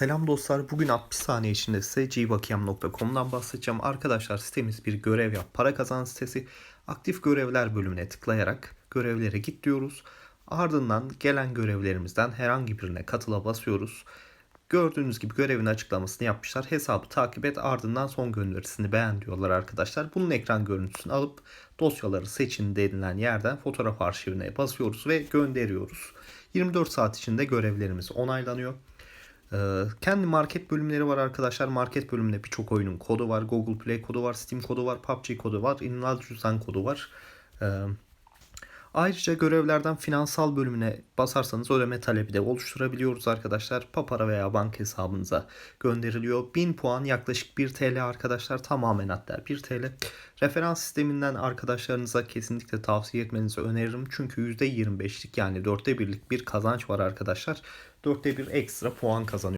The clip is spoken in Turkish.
Selam dostlar. Bugün 60 saniye içinde size gbakiyam.com'dan bahsedeceğim. Arkadaşlar sitemiz bir görev yap para kazan sitesi. Aktif görevler bölümüne tıklayarak görevlere git diyoruz. Ardından gelen görevlerimizden herhangi birine katıla basıyoruz. Gördüğünüz gibi görevin açıklamasını yapmışlar. Hesabı takip et ardından son gönderisini beğen diyorlar arkadaşlar. Bunun ekran görüntüsünü alıp dosyaları seçin denilen yerden fotoğraf arşivine basıyoruz ve gönderiyoruz. 24 saat içinde görevlerimiz onaylanıyor. Ee, kendi market bölümleri var arkadaşlar. Market bölümünde birçok oyunun kodu var. Google Play kodu var, Steam kodu var, PUBG kodu var, Cüzdan kodu var. Ayrıca görevlerden finansal bölümüne basarsanız ödeme talebi de oluşturabiliyoruz arkadaşlar. Papara veya banka hesabınıza gönderiliyor. 1000 puan yaklaşık 1 TL arkadaşlar. Tamamen hatta 1 TL. Referans sisteminden arkadaşlarınıza kesinlikle tavsiye etmenizi öneririm. Çünkü %25'lik yani 4'te birlik bir kazanç var arkadaşlar. 4'te bir ekstra puan kazanıyor.